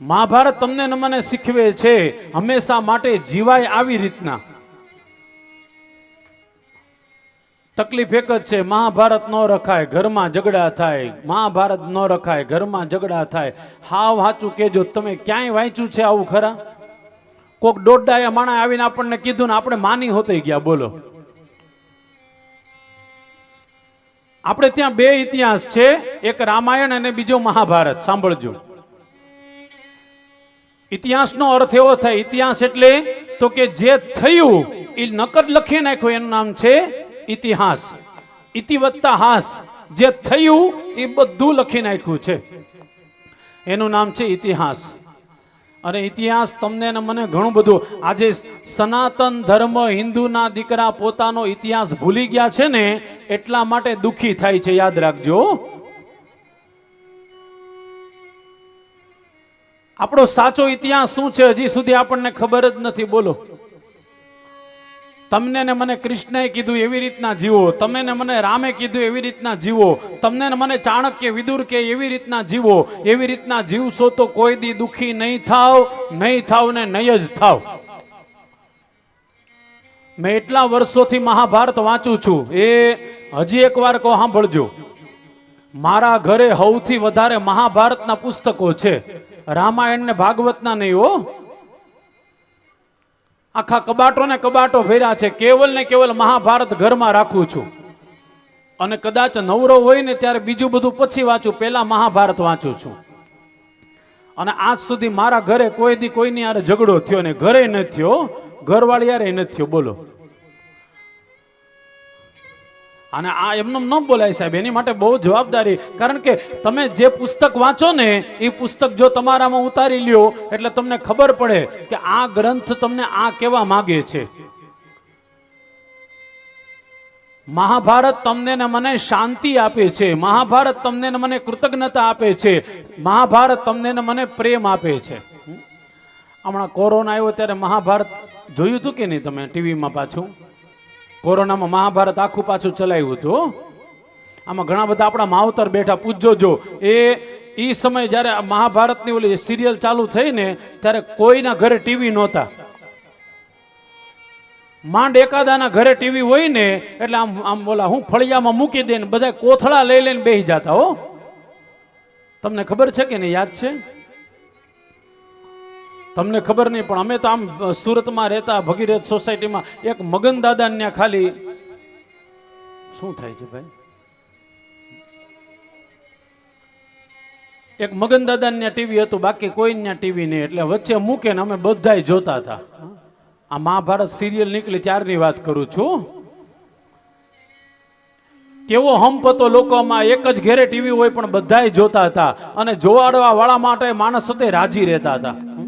મહાભારત તમને ને મને શીખવે છે. હંમેશા માટે જીવાય આવી રીતના. તકલીફ એક જ છે, મહાભારત ન રખાય, ઘરમાં ઝઘડા થાય. મહાભારત ન રખાય, ઘરમાં ઝઘડા થાય. હાવ વાંચું કેજો તમે ક્યાંય વાંચ્યું છે આવું ખરા? કોક દોઢાયા માણા આવીને આપણને કીધું ને આપણે માની હોતે ગયા, બોલો. આપણે ત્યાં બે ઇતિહાસ છે, એક રામાયણ અને બીજો મહાભારત, સાંભળજો. ઇતિહાસનો અર્થ એવો થાય, ઇતિહાસ એટલે તો કે જે થયું, એ નકદ લખી નાખ્યું, એનું નામ છે ઇતિહાસ. ઇતિવત્તા હાસ, જે થયું, એ બધું લખી નાખ્યું છે. એનું નામ છે ઇતિહાસ. અરે ઇતિહાસ તમને મને ઘણું બધું. આજે સનાતન ધર્મ હિન્દુના દીકરા પોતાનો ઇતિહાસ ભૂલી ગયા છે ને, એટલા માટે દુઃખી થાય છે, યાદ રાખજો. આપણો સાચો ઇતિહાસ શું છે હજી સુધી આપણને ખબર જ નથી, બોલો. તમને ને મને કૃષ્ણએ કીધું એવી રીતના જીવો, તમે ને મને રામે કીધું એવી રીતના જીવો, તમને ને મને ચાણક્ય વિદુર કે એવી રીતના જીવો, એવી રીતના જીવશો તો કોઈ દી દુખી નહીં થાવ નહીં થાવ ને નહીં જ થાવ. મેં એટલા વર્ષોથી મહાભારત વાંચું છું, એ હજી એક વાર કહો, સાંભળજો. મારા ઘરે સૌથી વધારે મહાભારતના પુસ્તકો છે. રામાયણ ને ભાગવતના નહીં હો. આખા કબાટો ને કબાટો ભર્યા છે. કેવલ ને કેવલ મહાભારત ઘરમાં રાખું છું. અને કદાચ નવરો હોય ને ત્યારે બીજું બધું પછી વાંચું, પહેલા મહાભારત વાંચું છું. અને આજ સુધી મારા ઘરે કોઈ દી કોઈની યારે ઝઘડો થયો ને ઘરે ન થયો. ઘરવાળી યારે ન થયો. બોલો. અને આ એમને ન બોલાય સાહેબ, એની માટે બહુ જવાબદારી. કારણ કે તમે જે પુસ્તક વાંચો ને, એ પુસ્તક જો તમારામાં ઉતારી લ્યો, એટલે તમને ખબર પડે કે આ ગ્રંથ તમને આ કેવા માગે છે. મહાભારત તમને ને મને શાંતિ આપે છે, મહાભારત તમને ને મને કૃતજ્ઞતા આપે છે, મહાભારત તમને ને મને પ્રેમ આપે છે. હમણાં કોરોના આવ્યો ત્યારે મહાભારત જોયું હતું કે નહીં તમે ટીવીમાં પાછું? કોરોનામાં મહાભારત આખું પાછું ચલાવ્યું હતું આમાં ઘણા બધા આપણા માવતર બેઠા પૂછજો જો. એ એ સમય જ્યારે મહાભારતની ઓલી સિરિયલ ચાલુ થઈ ને, ત્યારે કોઈના ઘરે ટીવી નહોતા. માંડ એકાદાના ઘરે ટીવી હોય ને, એટલે આમ આમ બોલા હું ફળિયામાં મૂકી દે ને બધા કોથળા લઈ લઈને બેસી જતા, હો. તમને ખબર છે કે નહીં? યાદ છે? તમને ખબર નહીં, પણ અમે તો આમ સુરતમાં રહેતા ભગીરથ સોસાયટીમાં એક મગન દાદા ખાલી. શું થાય છે ભાઈ? એક મગન દાદા ત્યાં ટીવી હતું, બાકી કોઈ ત્યાં ટીવી નહીં. એટલે વચ્ચે મૂકે ને અમે બધા જોતા હતા. આ મહાભારત સિરિયલ નીકળી ત્યારની વાત કરું છું. કેવો હંપ હતો લોકોમાં એક જ ઘેરે ટીવી હોય પણ બધાય જોતા હતા અને જોવાડવા વાળા માટે માણસ હતા રાજી રહેતા હતા.